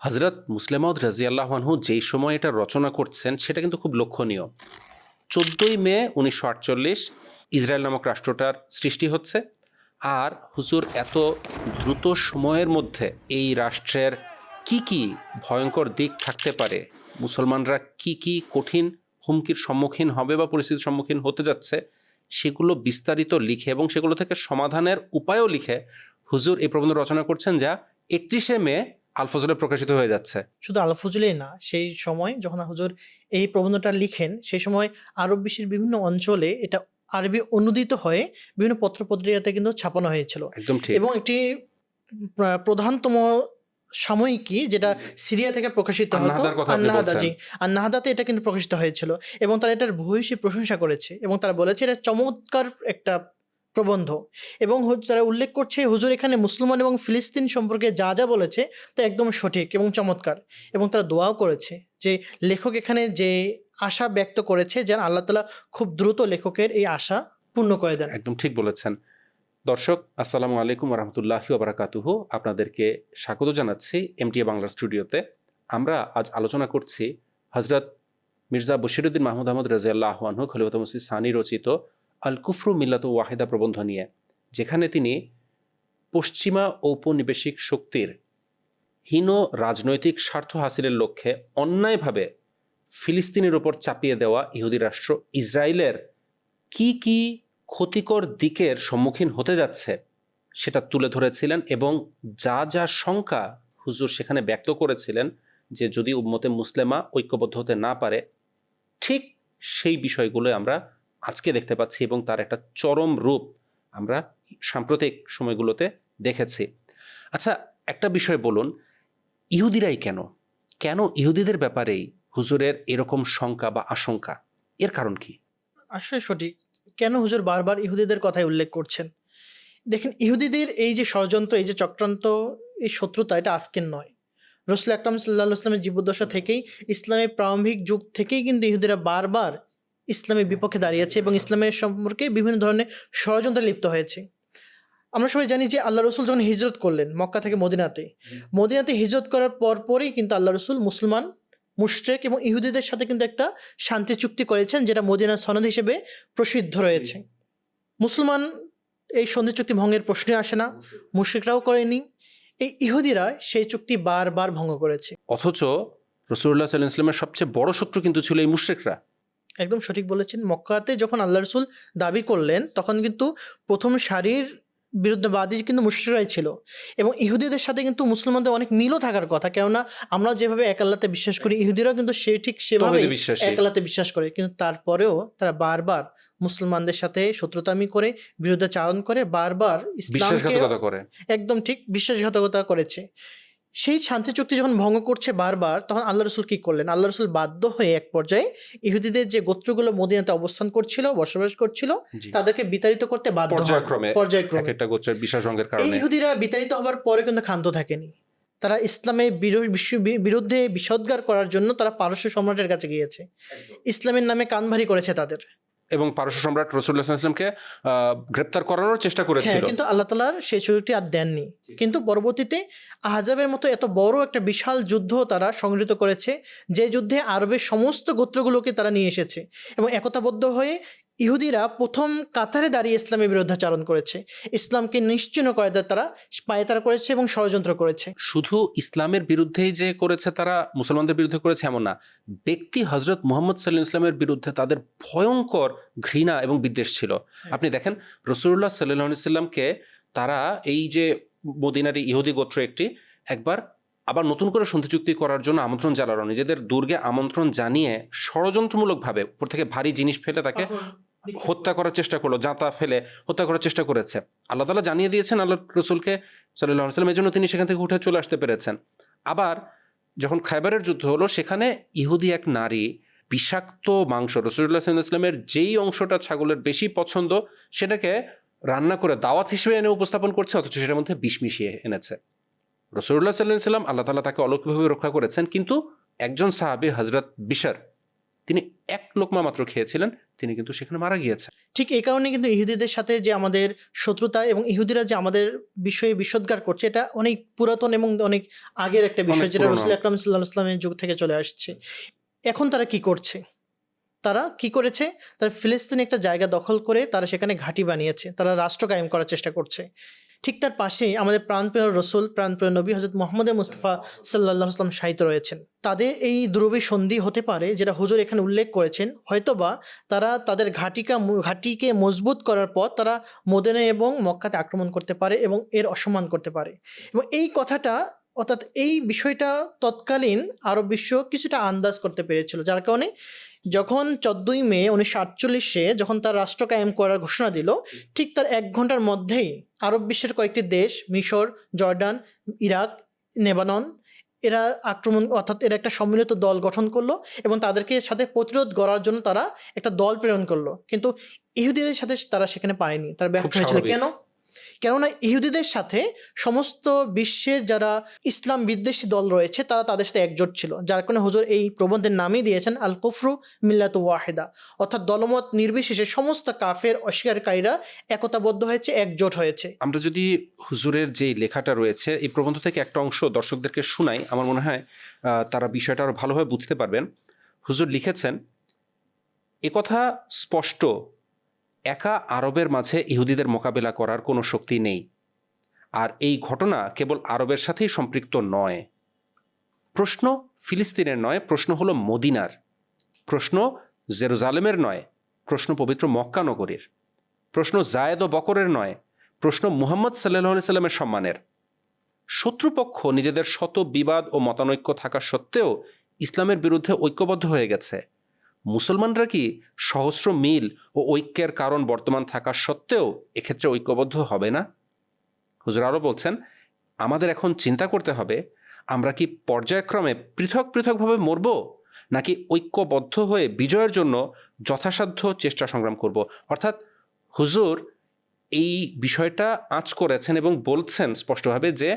হজরত মুসলিমাউদ রাজিয়াল্লাহানহু যেই সময় এটা রচনা করছেন, সেটা কিন্তু খুব লক্ষণীয়। চোদ্দই মে উনিশশো আটচল্লিশ ইসরায়েল নামক রাষ্ট্রটার সৃষ্টি হচ্ছে আর হুজুর, এত দ্রুত সময়ের মধ্যে এই রাষ্ট্রের কি কি ভয়ঙ্কর দিক থাকতে পারে, মুসলমানরা কি কি কঠিন হুমকির সম্মুখীন হবে বা পরিস্থিতির সম্মুখীন হতে যাচ্ছে, সেগুলো বিস্তারিত লিখে এবং সেগুলো থেকে সমাধানের উপায়ও লিখে হুজুর এই প্রবন্ধ রচনা করছেন যা একত্রিশে মে আলফজলে প্রকাশিত হয়ে যাচ্ছে। শুধু আলফজলেই না সেই সময় যখন হুজুর এই প্রবন্ধটা লিখেন সেই সময় আরব বিশ্বের বিভিন্ন অঞ্চলে এটা আরবি অনুদিত হয়ে বিভিন্ন পত্রপত্রিকাতে কিন্তু ছাপানো হয়েছিল। একদম ঠিক। এবং একটি প্রধানতম সাময়িকী যেটা সিরিয়া থেকে প্রকাশিত হতো আন্নাহাদা জি। আন্নাহাদাতে এটা কিন্তু প্রকাশিত হয়েছিল এবং তারা এটার ভূয়সী প্রশংসা করেছে এবং তারা বলেছে এটা চমৎকার একটা প্রবন্ধ। এবং তারা উল্লেখ করছে, হুজুর এখানে মুসলমান এবং ফিলিস্তিন সম্পর্কে যা যা বলেছে, তা একদম সঠিক এবং চমৎকার। এবং তারা দোয়াও করেছে যে, লেখক এখানে যে আশা ব্যক্ত করেছে, যেন আল্লাহ তালা খুব দ্রুত লেখকের এই আশা পূর্ণ করে দেন। একদম ঠিক বলেছেন। দর্শক, আসসালামু আলাইকুম রহমতুল্লাহি ওবরাকাতুহু। আপনাদেরকে স্বাগত জানাচ্ছি এমটিএ বাংলা স্টুডিওতে। আমরা আজ আলোচনা করছি হজরত মির্জা বশিরুদ্দিন মাহমুদ আহমদ রাজিয়াল্লাহ আহ্বানহু খলিফত মসিদ সানি রচিত আল কুফরু মিল্লাত ওয়াহিদা প্রবন্ধ নিয়ে, যেখানে তিনি পশ্চিমা ঔপনিবেশিক শক্তির হীন রাজনৈতিক স্বার্থ হাসিলের লক্ষ্যে অন্যায়ভাবে ফিলিস্তিনের ওপর চাপিয়ে দেওয়া ইহুদি রাষ্ট্র ইসরায়েলের কি কি ক্ষতিকর দিকের সম্মুখীন হতে যাচ্ছে, সেটা তুলে ধরেছিলেন এবং যা যা শঙ্কা হুজুর সেখানে ব্যক্ত করেছিলেন যে যদি উম্মতে মুসলেমা ঐক্যবদ্ধ হতে না পারে, ঠিক সেই বিষয়গুলো আমরা আজকে দেখতে পাচ্ছি এবং তার একটা চরম রূপ আমরা সাম্প্রতিক সময়গুলোতে দেখেছি। আচ্ছা একটা বিষয় বলুন, ইহুদিরাই কেন? কেন ইহুদিদের ব্যাপারেই হুজুরের এরকম শঙ্কা বা আশঙ্কা? এর কারণ কি? আসলে সঠিক। কেন হুজুর বারবার ইহুদিদের কথাই উল্লেখ করছেন? দেখেন, ইহুদিদের এই যে ষড়যন্ত্র, এই যে চক্রান্ত, এই শত্রুতা, এটা আজকের নয়। রসুল আকরাম সাল্লাহ ইসলামের জীবদ্দশা থেকেই ইসলামের প্রারম্ভিক যুগ থেকেই কিন্তু ইহুদিরা বারবার ইসলামের বিপক্ষে দাঁড়িয়েছে এবং ইসলামের সম্পর্কে বিভিন্ন ধরনের ষড়যন্ত্রে লিপ্ত হয়েছে। আমরা সবাই জানি যে আল্লাহ রসুল যখন হিজরত করলেন মক্কা থেকে মদিনাতে মদিনাতে হিজরত করার পর পরেই কিন্তু আল্লাহ রসুল মুসলমান মুশরেক এবং ইহুদিদের সাথে কিন্তু একটা শান্তি চুক্তি করেছেন যেটা মদিনা সনদ হিসেবে প্রসিদ্ধ রয়েছে। মুসলমান এই সন্ধি চুক্তি ভঙ্গের প্রশ্নে আসে না মুশরিকরাও করেনি এই ইহুদিরা সেই চুক্তি বারবার ভঙ্গ করেছে। অথচ রসুল্লাহ সাল্লাহ ইসলামের সবচেয়ে বড় শত্রু কিন্তু ছিল এই মুশ্রিকরা। একদম সঠিক বলেছেন। মক্কাতে যখন আল্লাহ রসুল দাবি করলেন তখন কিন্তু প্রথম সারির বিরুদ্ধবাদী কিন্তু মুশরিকরাই ছিল। এবং ইহুদিদের সাথে কিন্তু মুসলমানদের অনেক মিলও থাকার কথা। কেননা আমরা যেভাবে এক আল্লাহতে বিশ্বাস করি ইহুদিরাও কিন্তু সে ঠিক সেভাবে। এক আল্লাহতে বিশ্বাস করে। কিন্তু তারপরেও তারা বারবার মুসলমানদের সাথে শত্রুতামি করে বিরুদ্ধাচারণ করে বারবার ইসলামকে একদম ঠিক বিশ্বাসঘাতকতা করেছে। সেই শান্তি চুক্তি যখন ভঙ্গ করছে বারবার তখন আল্লাহ রসুল কি করলেন? আল্লাহ রসুল বাধ্য হয়ে এক পর্যায়ে ইহুদিদের যে গোত্রগুলো মদিনাতে অবস্থান করছিল বসবাস করছিল তাদেরকে বিতাড়িত করতে বাধ্য। পর্যায়ক্রমে পর্যায়ক্রমে। একটা গোত্রের বিশ্বাস ভঙ্গের কারণে। ইহুদিরা বিতাড়িত হবার পরে কিন্তু ক্ষান্ত থাকেনি। তারা ইসলামের বিরুদ্ধে বিষোদ্গার করার জন্য তারা পারস্য সম্রাটের কাছে গিয়েছে। ইসলামের নামে কান ভারী করেছে তাদের। এবং পারস্য সম্রাট রসুল্লাহ ইসলামকে আহ, গ্রেপ্তার করানোর চেষ্টা করেছে করেছিল কিন্তু আল্লাহ তালার সেই সুযোগটি আর দেননি। কিন্তু পরবর্তীতে আহজাবের মতো এত বড় একটা বিশাল যুদ্ধ তারা সংগৃহীত করেছে যে যুদ্ধে আরবের সমস্ত গোত্রগুলোকে তারা নিয়ে এসেছে এবং একতাবদ্ধ হয়ে ইহুদিরা প্রথম কাতারে দাঁড়িয়ে ইসলামের বিরুদ্ধাচারণ করেছে। ইসলামকে নিশ্চিহ্ন করে দেয় তারা পায়তারা করেছে এবং ষড়যন্ত্র করেছে। শুধু ইসলামের বিরুদ্ধেই যে করেছে তারা মুসলমানদের বিরুদ্ধে করেছে এমন না। ব্যক্তি হজরত মোহাম্মদ সাল্লাহ ইসলামের বিরুদ্ধে তাদের ভয়ঙ্কর ঘৃণা এবং বিদ্বেষ ছিল। আপনি দেখেন রসুল্লাহ সাল্লাহ সাল্লামকে তারা এই যে মদিনারি ইহুদি গোত্র একটি একবার আবার নতুন করে সন্ধি চুক্তি করার জন্য আমন্ত্রণ জানালো। নিজেদের দুর্গে আমন্ত্রণ জানিয়ে ষড়যন্ত্রমূলকভাবে উপর থেকে ভারী জিনিস ফেলে তাকে হত্যা করার চেষ্টা করল জাঁতা ফেলে হত্যা করার চেষ্টা করেছে। আল্লাহ তালা জানিয়ে দিয়েছেন আল্লাহ রসুলকে সাল্লাহ সাল্লাম এই জন্য তিনি সেখান থেকে উঠে চলে আসতে পেরেছেন। আবার যখন খাইবারের যুদ্ধ হলো, সেখানে ইহুদি এক নারী বিষাক্ত মাংস রসুল্লাহ ইসলামের যেই অংশটা ছাগলের বেশি পছন্দ, সেটাকে রান্না করে দাওয়াত হিসেবে এনে উপস্থাপন করছে, অথচ সেটার মধ্যে বিষ মিশিয়ে এনেছে। রসুল্লাহ সাল্লাহ সাল্লাম আল্লাহ তালা তাকে অলৌকিকভাবে রক্ষা করেছেন, কিন্তু একজন সাহাবি হজরত বিশার তিনি এক লোকমা মাত্র খেয়েছিলেন তিনি কিন্তু সেখানে মারা গিয়েছেন। ঠিক এই কারণে কিন্তু ইহুদিদের সাথে যে আমাদের শত্রুতা এবং ইহুদিরা যে আমাদের বিষয়ে বিশোদ্গার করছে এটা অনেক পুরাতন এবং অনেক আগের একটা বিষয় যেটা রসুল আকরাম সাল্লাহ ইসলামের যুগ থেকে চলে আসছে। এখন তারা কি করছে? তারা কি করেছে? তারা ফিলিস্তিনে একটা জায়গা দখল করে তারা সেখানে ঘাঁটি বানিয়েছে। তারা রাষ্ট্র কায়েম করার চেষ্টা করছে। ঠিক তার পাশেই আমাদের প্রাণপ্রিয় রসুল, প্রাণপ্রিয় নবী হজরত মোহাম্মদ মুস্তফা সাল্লাহ আসলাম সাহিত্য রয়েছেন। তাদের এই দুরবি সন্ধি হতে পারে যেটা হুজুর এখানে উল্লেখ করেছেন, হয়তোবা তারা তাদের ঘাটিকা ঘাটিকে মজবুত করার পর তারা মোদেনে এবং মক্কাতে আক্রমণ করতে পারে এবং এর অসম্মান করতে পারে। এবং এই কথাটা, অর্থাৎ এই বিষয়টা তৎকালীন আরব বিশ্ব কিছুটা আন্দাজ করতে পেরেছিল, যার কারণে যখন চোদ্দই মে উনিশশো আটচল্লিশে যখন তার রাষ্ট্র কায়েম করার ঘোষণা দিল ঠিক তার এক ঘণ্টার মধ্যেই আরব বিশ্বের কয়েকটি দেশ মিশর জর্ডান ইরাক নেবানন এরা আক্রমণ অর্থাৎ এরা একটা সম্মিলিত দল গঠন করল এবং তাদেরকে সাথে প্রতিরোধ করার জন্য তারা একটা দল প্রেরণ করল। কিন্তু ইহুদিদের সাথে তারা সেখানে পারেনি তার ব্যর্থ হয়েছিল। কেন? কেননা ইহুদিদের সাথে সমস্ত বিশ্বের যারা ইসলাম বিদ্বেষী দল রয়েছে, তারা তাদের সাথে একজোট ছিল। যার কারণে হুজুর এই প্রবন্ধের নামই দিয়েছেন আল কুফরু মিল্লাত ওয়াহেদা। অর্থাৎ দলমত নির্বিশেষে সমস্ত কাফের অস্বীকারীরা একতাবদ্ধ হয়েছে, একজোট হয়েছে। আমরা যদি হুজুরের যেই লেখাটা রয়েছে, এই প্রবন্ধ থেকে একটা অংশ দর্শকদেরকে শোনাই, আমার মনে হয় তারা বিষয়টা আরও ভালোভাবে বুঝতে পারবেন। হুজুর লিখেছেন একথা স্পষ্ট একা আরবের মাঝে ইহুদিদের মোকাবেলা করার কোনো শক্তি নেই। আর এই ঘটনা কেবল আরবের সাথেই সম্পৃক্ত নয়। প্রশ্ন ফিলিস্তিনের নয়, প্রশ্ন হলো মদিনার। প্রশ্ন জেরুজালেমের নয়, প্রশ্ন পবিত্র মক্কা নগরীর। প্রশ্ন জায়েদ ও বকরের নয়, প্রশ্ন মুহাম্মদ সাল্লাহ সাল্লামের সম্মানের। শত্রুপক্ষ নিজেদের শত বিবাদ ও মতানৈক্য থাকা সত্ত্বেও ইসলামের বিরুদ্ধে ঐক্যবদ্ধ হয়ে গেছে। মুসলমানরা কি সহস্র মিল ও ঐক্যের কারণ বর্তমান থাকা সত্ত্বেও এক্ষেত্রে ঐক্যবদ্ধ হবে না? হুজুর আরও বলছেন, আমাদের এখন চিন্তা করতে হবে, আমরা কি পর্যায়ক্রমে পৃথক পৃথকভাবে মরব, নাকি ঐক্যবদ্ধ হয়ে বিজয়ের জন্য যথাসাধ্য চেষ্টা সংগ্রাম করব? অর্থাৎ, হুজুর এই বিষয়টা আঁচ করেছেন এবং বলছেন স্পষ্টভাবে যে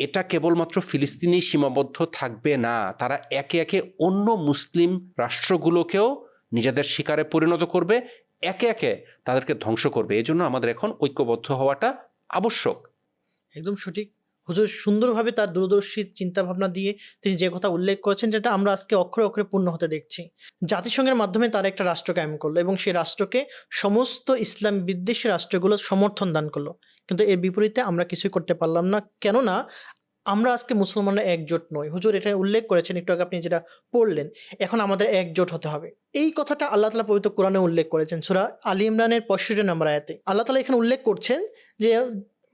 এটা কেবলমাত্র ফিলিস্তিনি সীমাবদ্ধ থাকবে না। তারা একে একে অন্য মুসলিম রাষ্ট্রগুলোকেও নিজেদের শিকারে পরিণত করবে, একে একে তাদেরকে ধ্বংস করবে। এই জন্য আমাদের এখন ঐক্যবদ্ধ হওয়াটা আবশ্যক। একদম সঠিক। হুজুর সুন্দরভাবে তার দূরদর্শী চিন্তা ভাবনা দিয়ে তিনি যে কথা উল্লেখ করেছেন, যেটা আমরা আজকে অক্ষরে অক্ষরে পূর্ণ হতে দেখছি। জাতিসংঘের মাধ্যমে তারা একটা রাষ্ট্র কায়েম করল এবং সেই রাষ্ট্রকে সমস্ত ইসলাম বিদ্বেষী রাষ্ট্রগুলো সমর্থন দান করল। কিন্তু এর বিপরীতে আমরা কিছুই করতে পারলাম না। কেননা আমরা আজকে মুসলমানরা একজোট নই। হুজুর এটা উল্লেখ করেছেন, একটু আগে আপনি যেটা পড়লেন, এখন আমাদের একজোট হতে হবে। এই কথাটা আল্লাহ তালা পবিত্র কোরআনে উল্লেখ করেছেন, সুরা আলী ইমরানের পঁয়ষট্টি নম্বর আয়াতে। আল্লাহ তালা এখানে উল্লেখ করছেন যে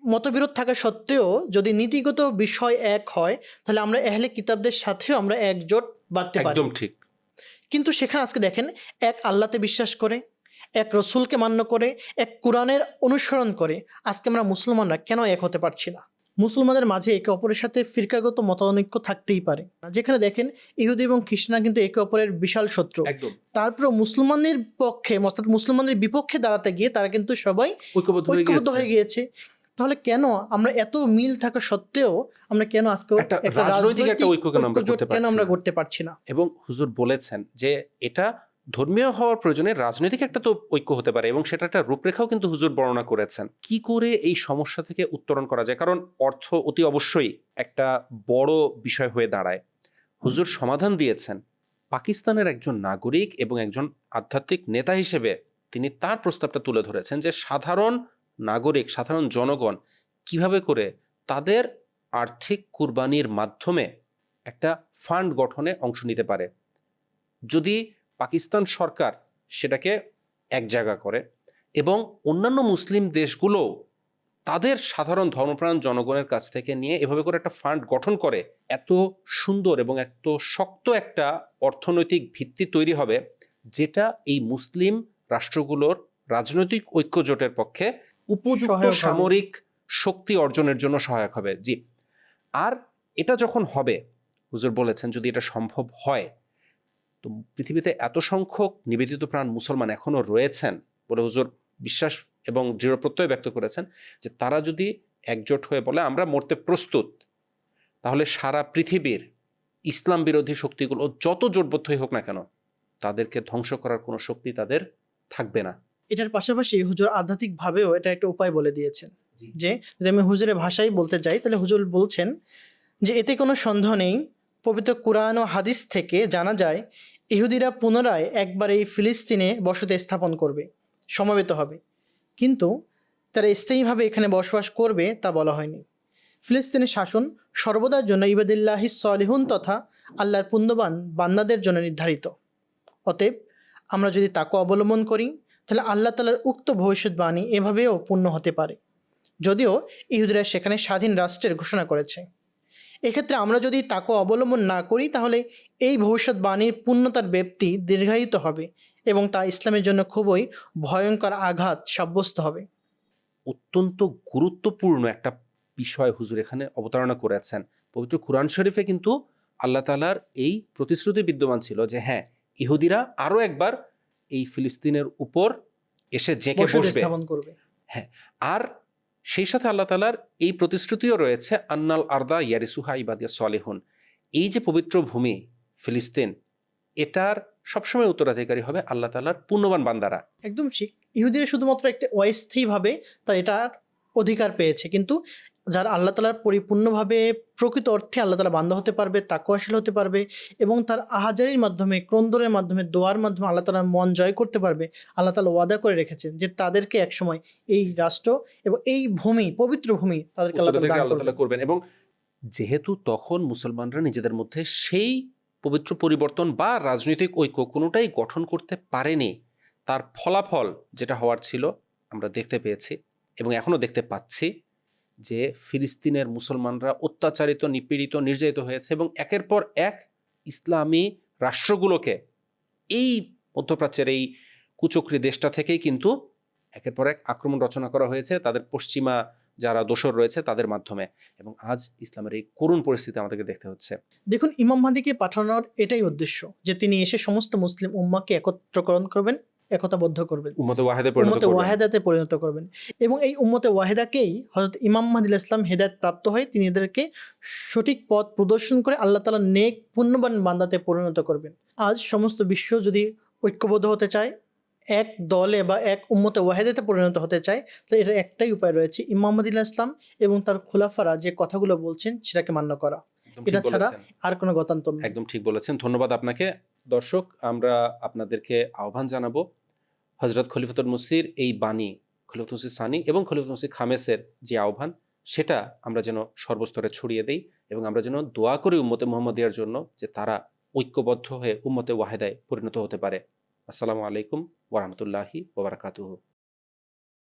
মতবিরোধ থাকা সত্ত্বেও যদি নীতিগত বিষয় এক হয় তাহলে আমরা এহলে কিতাবদের সাথেও আমরা একজোট বাঁধতে পারি। একদম ঠিক। কিন্তু সেখানে আজকে দেখেন এক আল্লাতে বিশ্বাস করে এক রসুলকে মান্য করে এক কোরআনের অনুসরণ করে আজকে আমরা মুসলমানরা কেন এক হতে পারছি না? মুসলমানদের মাঝে একে অপরের সাথে ফিরকাগত মতানৈক্য থাকতেই পারে। যেখানে দেখেন ইহুদি এবং খ্রিস্টানরা কিন্তু একে অপরের বিশাল শত্রু। তারপরে মুসলমানদের পক্ষে অর্থাৎ মুসলমানদের বিপক্ষে দাঁড়াতে গিয়ে তারা কিন্তু সবাই ঐক্যবদ্ধ হয়ে গিয়েছে। তাহলে কেন আমরা এত মিল থাকা সত্ত্বেও আমরা কেন আজকে একটা রাজনৈতিক একটা ঐক্য কেন আমরা করতে কেন পারছি আমরা করতে পারছি না? এবং হুজুর বলেছেন যে এটা ধর্মীয় হওয়ার প্রয়োজনে রাজনৈতিক একটা তো ঐক্য হতে পারে এবং সেটা একটা রূপরেখাও কিন্তু হুজুর বর্ণনা করেছেন। কি করে এই সমস্যা থেকে উত্তরণ করা যায়? কারণ অর্থ অতি অবশ্যই একটা বড় বিষয় হয়ে দাঁড়ায়। হুজুর সমাধান দিয়েছেন। পাকিস্তানের একজন নাগরিক এবং একজন আধ্যাত্মিক নেতা হিসেবে তিনি তার প্রস্তাবটা তুলে ধরেছেন যে সাধারণ নাগরিক, সাধারণ জনগণ কীভাবে করে তাদের আর্থিক কুরবানির মাধ্যমে একটা ফান্ড গঠনে অংশ নিতে পারে? যদি পাকিস্তান সরকার সেটাকে এক জায়গা করে এবং অন্যান্য মুসলিম দেশগুলো তাদের সাধারণ ধর্মপ্রাণ জনগণের কাছ থেকে নিয়ে এভাবে করে একটা ফান্ড গঠন করে, এত সুন্দর এবং এত শক্ত একটা অর্থনৈতিক ভিত্তি তৈরি হবে যেটা এই মুসলিম রাষ্ট্রগুলোর রাজনৈতিক ঐক্যজোটের পক্ষে উপযুক্ত সামরিক শক্তি অর্জনের জন্য সহায়ক হবে। জি। আর এটা যখন হবে হুজুর বলেছেন যদি এটা সম্ভব হয় তো পৃথিবীতে এত সংখ্যক নিবেদিত প্রাণ মুসলমান এখনও রয়েছেন বলে হুজুর বিশ্বাস এবং দৃঢ় প্রত্যয় ব্যক্ত করেছেন যে তারা যদি একজোট হয়ে বলে আমরা মরতে প্রস্তুত তাহলে সারা পৃথিবীর ইসলাম বিরোধী শক্তিগুলো যত জোটবদ্ধই হোক না কেন তাদেরকে ধ্বংস করার কোনো শক্তি তাদের থাকবে না। এটার পাশাপাশি হুজুর আধ্যাত্মিকভাবেও এটা একটা উপায় বলে দিয়েছেন। যে যদি আমি হুজুরের ভাষাই বলতে চাই তাহলে হুজুর বলছেন যে এতে কোনো সন্দেহ নেই পবিত্র কোরআন ও হাদিস থেকে জানা যায় ইহুদিরা পুনরায় একবার এই ফিলিস্তিনে বসতি স্থাপন করবে সমবেত হবে। কিন্তু তারা স্থায়ীভাবে এখানে বসবাস করবে তা বলা হয়নি। ফিলিস্তিনের শাসন সর্বদার জন্য ইবাদিল্লাহি সলিহুন তথা আল্লাহর পুণ্যবান বান্দাদের জন্য নির্ধারিত। অতএব আমরা যদি তাকে অবলম্বন করি তাহলে আল্লাহ তালার উক্ত ভবিষ্যৎবাণী এভাবেও পূর্ণ হতে পারে। যদিও ইহুদিরা সেখানে স্বাধীন রাষ্ট্রের ঘোষণা করেছে। এক্ষেত্রে আমরা যদি তাকে অবলম্বন না করি, তাহলে এই ভবিষ্যৎবাণীর পূর্ণতার ব্যক্তি দীর্ঘায়িত হবে এবং তা ইসলামের জন্য খুবই ভয়ঙ্কর আঘাত সাব্যস্ত হবে। অত্যন্ত গুরুত্বপূর্ণ একটা বিষয় হুজুর এখানে অবতারণা করেছেন। পবিত্র কোরআন শরীফে কিন্তু আল্লাহ তালার এই প্রতিশ্রুতি বিদ্যমান ছিল যে হ্যাঁ ইহুদিরা আরও একবার এই ফিলিস্তিনের উপর এসে জেঁকে বসবে। করবে। আর সেই সাথে আল্লাহ তালার এই প্রতিশ্রুতিও রয়েছে আন্নাল আর্দা ইয়ারিসুহা ইবাদিয়া সলেহন। এই যে পবিত্র ভূমি ফিলিস্তিন এটার সবসময় উত্তরাধিকারী হবে আল্লাহ তালার পুণ্যবান বান্দারা। একদম ঠিক। ইহুদিরা শুধুমাত্র একটা অস্থায়ীভাবে তার এটার অধিকার পেয়েছে কিন্তু যারা আল্লাহ তালার পরিপূর্ণভাবে প্রকৃত অর্থে আল্লাহ তালা বান্ধা হতে পারবে তাকুয়াশীল হতে পারবে এবং তার আহাজারির মাধ্যমে ক্রন্দনের মাধ্যমে দোয়ার মাধ্যমে আল্লাহ তালার মন জয় করতে পারবে আল্লাহ তালা ওয়াদা করে রেখেছেন যে তাদেরকে একসময় এই রাষ্ট্র এবং এই ভূমি পবিত্র ভূমি তাদেরকে আল্লাহ তালা করবেন এবং যেহেতু তখন মুসলমানরা নিজেদের মধ্যে সেই পবিত্র পরিবর্তন বা রাজনৈতিক ঐক্য কোনোটাই গঠন করতে পারেনি তার ফলাফল যেটা হওয়ার ছিল আমরা দেখতে পেয়েছি এবং এখনও দেখতে পাচ্ছি। যে ফিলিস্তিনের মুসলমানরা অত্যাচারিত, নিপীড়িত, নির্যাতিত হয়েছে এবং একের পর এক ইসলামী রাষ্ট্রগুলোকে এই মধ্যপ্রাচ্যের এই কুচক্রী দেশটা থেকেই কিন্তু একের পর এক আক্রমণ রচনা করা হয়েছে। তাদের পশ্চিমা যারা দোসর রয়েছে তাদের মাধ্যমে এবং আজ ইসলামের এই করুণ পরিস্থিতি আমাদেরকে দেখতে হচ্ছে। দেখুন, ইমাম মাহাদিকে পাঠানোর এটাই উদ্দেশ্য যে তিনি এসে সমস্ত মুসলিম উম্মাকে একত্রকরণ করবেন। একতাবদ্ধ করবেন। উম্মতে ওয়াহেদে পরিণত উম্মতে ওয়াহেদাতে পরিণত করবেন। এবং এই উম্মতে ওয়াহেদাকেই হজরত ইমাম মাহাদিল ইসলাম হেদায়ত প্রাপ্ত হয়ে তিনি এদেরকে সঠিক পথ প্রদর্শন করে আল্লাহ তালা নেক পুণ্যবান বান্দাতে পরিণত করবেন। আজ সমস্ত বিশ্ব যদি ঐক্যবদ্ধ হতে চায় এক দলে বা এক উম্মতে ওয়াহেদাতে পরিণত হতে চায় তাহলে এর একটাই উপায় রয়েছে ইমাম মাহাদিল ইসলাম এবং তার খোলাফারা যে কথাগুলো বলছেন সেটাকে মান্য করা। এটা ছাড়া আর কোনো গতান্তর একদম ঠিক বলেছেন। ধন্যবাদ আপনাকে। দর্শক, আমরা আপনাদেরকে আহ্বান জানাব হজরত খলিফতুল মুসির এই বাণী খলিফত মুসির সানি এবং খলিফত মুসির খামেসের যে আহ্বান, সেটা আমরা যেন সর্বস্তরে ছড়িয়ে দেই এবং আমরা যেন দোয়া করি উম্মতে মোহাম্মদিয়ার জন্য যে তারা ঐক্যবদ্ধ হয়ে উম্মতে ওয়াহেদায় পরিণত হতে পারে। আসসালামু আলাইকুম ওরহমতুল্লাহি ওবরাকাতুহু